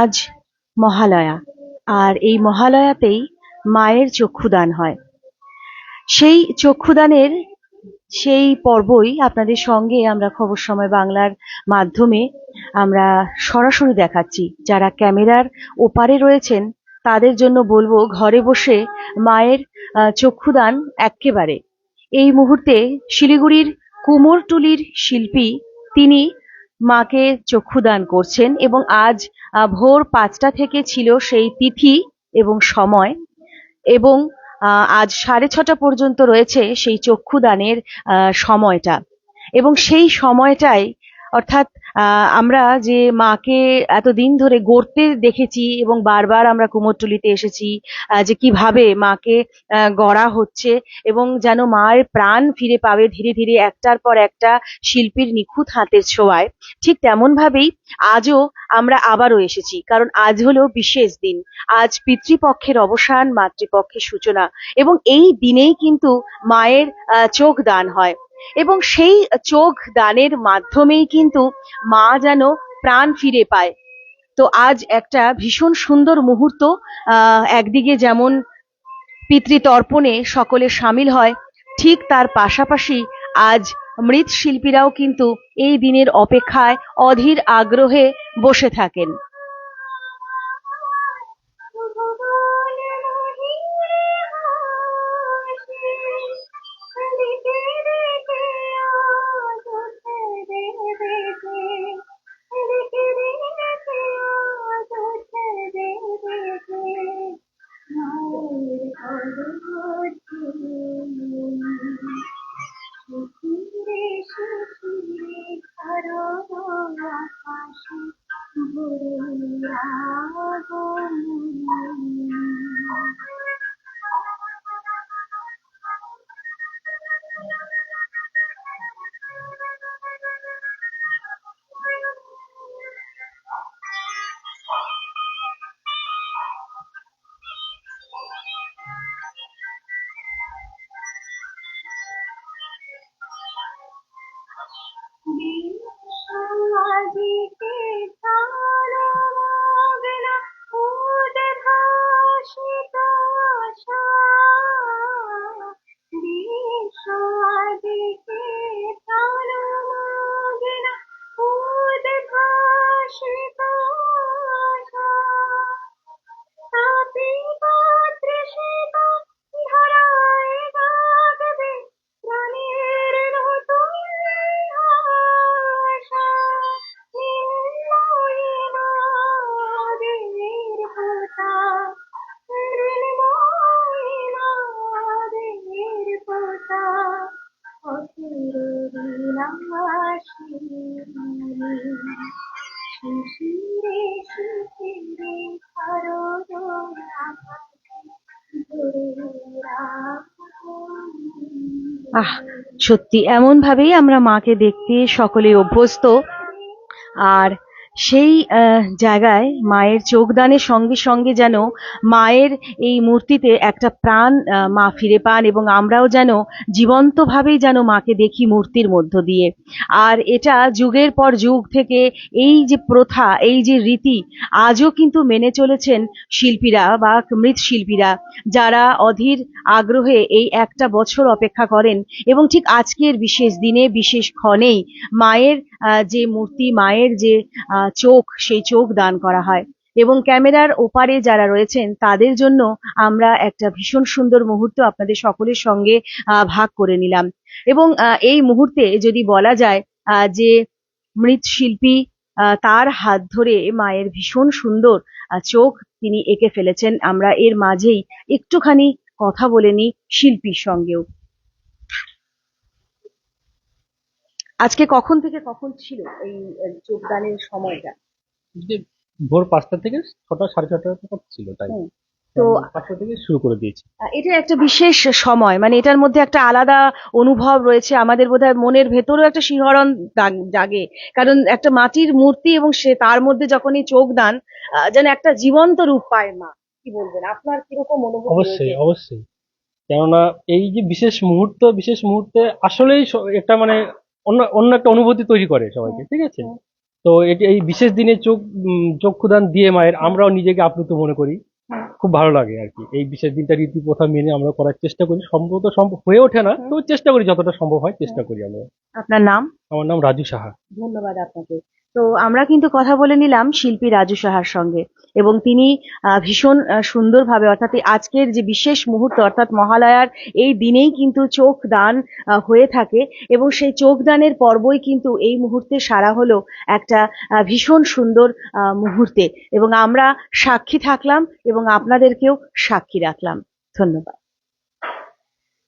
আজ মহালয়া, আর এই মহালয়াতেই মায়ের চক্ষুদান হয়। সেই চক্ষুদানের সেই পর্বই আপনাদের সঙ্গে আমরা খবর সময় বাংলার মাধ্যমে আমরা সরাসরি দেখাচ্ছি। যারা ক্যামেরার ওপারে রয়েছেন, তাদের জন্য বলব ঘরে বসে মায়ের চক্ষুদান এক্কেবারে। এই মুহূর্তে শিলিগুড়ির কুমোরটুলির শিল্পী তিনি মাকে চক্ষুদান করছেন এবং আজ ভোর পাঁচটা থেকে ছিল সেই তিথি এবং সময় এবং আজ সাড়ে ছটা পর্যন্ত রয়েছে সেই চক্ষুদানের সময়টা এবং সেই সময়টাই অর্থাৎ আমরা যে মাকে এতদিন ধরে গড়তে দেখেছি এবং বারবার আমরা কুমোরটুলিতে এসেছি যে কীভাবে মাকে গড়া হচ্ছে এবং যেন মায়ের প্রাণ ফিরে পাবে ধীরে ধীরে একটার পর একটা শিল্পীর নিখুঁত হাতের ছোঁয়ায়। ঠিক তেমন ভাবেই আজও আমরা আবারও এসেছি, কারণ আজ হলো বিশেষ দিন। আজ পিতৃপক্ষের অবসান, মাতৃপক্ষের সূচনা এবং এই দিনেই কিন্তু মায়ের চোখ দান হয়। এবং সেই চোখ দানের মাধ্যমেই কিন্তু মা যেন প্রাণ ফিরে পায়। তো আজ একটা ভীষণ সুন্দর মুহূর্ত একদিকে যেমন পিতৃতর্পণে সকলে সামিল হয়, ঠিক তার পাশাপাশি আজ মৃৎশিল্পীরাও কিন্তু এই দিনের অপেক্ষায় অধীর আগ্রহে বসে থাকেন। ঘিরে সুখিরে কারও আকাশে ভরে যাব শিশিরে শিশিরে আহ সত্যি এমন ভাবেই আমরা মাকে দেখতে সকলে অভ্যস্ত। আর সেই জায়গায় মায়ের চোখদানের সঙ্গে সঙ্গে যেন মায়ের এই মূর্তিতে একটা প্রাণ মা ফিরে পান এবং আমরাও যেন জীবন্তভাবেই যেন মাকে দেখি মূর্তির মধ্য দিয়ে। আর এটা যুগের পর যুগ থেকে এই যে প্রথা, এই যে রীতি, আজও কিন্তু মেনে চলেছেন শিল্পীরা বা মৃৎশিল্পীরা যারা অধীর আগ্রহে এই একটা বছর অপেক্ষা করেন এবং ঠিক আজকের বিশেষ দিনে, বিশেষ ক্ষণেই মায়ের যে মূর্তি, মায়ের যে চোখ, সেই চোখ দান করা হয়। এবং ক্যামেরার ওপারে যারা রয়েছেন, তাদের জন্য আমরা একটা ভীষণ সুন্দর মুহূর্ত আপনাদের সকলের সঙ্গে ভাগ করে নিলাম। এবং এই মুহূর্তে যদি বলা যায় যে মৃৎশিল্পী তার হাত ধরে মায়ের ভীষণ সুন্দর চোখ তিনি এঁকে ফেলেছেন, আমরা এর মাঝেই একটুখানি কথা বলে নিই শিল্পীর সঙ্গেও। আজকে কখন থেকে কখন ছিল এই যোগদানের সময়টা? যে ভোর পাঁচটা থেকে ছটা সাড়ে ছটা ছিল তাই। তো পাঁচটা থেকে শুরু করে দিয়েছি। এটা একটা বিশেষ সময় মানে এটার মধ্যে একটা আলাদা অনুভব রয়েছে আমাদের বোধহয় মনের ভেতরেও একটা শিহরণ জাগে। কারণ একটা মাটির মূর্তি এবং সে তার মধ্যে যখনই চোখ দান যেন একটা জীবন্ত রূপ পায় মা কি বলবেন? আপনার কীরকম অনুভব অবশ্যই অবশ্যই। কেননা এই যে বিশেষ মুহূর্ত বিশেষ মুহূর্তে আসলেই একটা মানে অন্য অন্য একটা অনুভূতি তৈরি করে সবাইকে ঠিক আছে? তো এটি এই বিশেষ দিনে চোখ চক্ষুদান দিয়ে মায়ের আমরাও নিজেকে আপ্লুত মনে করি। খুব ভালো লাগে আর কি। এই বিশেষ দিনটা রীতি প্রথা মেনে আমরা করার চেষ্টা করি। সম্ভবত সম্ভব হয়ে ওঠে না তো চেষ্টা করি যতটা সম্ভব হয় চেষ্টা করি আমরা। আপনার নাম? আমার নাম রাজু সাহা। ধন্যবাদ আপনাকে। তো আমরা কিন্তু কথা বলে নিলাম শিল্পী রাজু সাহার সঙ্গে। এবং তিনি ভীষণ সুন্দরভাবে, অর্থাৎ আজকের যে বিশেষ মুহূর্ত, অর্থাৎ মহালয়ার এই দিনেই কিন্তু চোখ দান হয়ে থাকে এবং সেই চোখ দানের পর্বই কিন্তু এই মুহূর্তে সারা হলো একটা ভীষণ সুন্দর মুহূর্তে এবং আমরা সাক্ষী থাকলাম এবং আপনাদেরকেও সাক্ষী রাখলাম। ধন্যবাদ।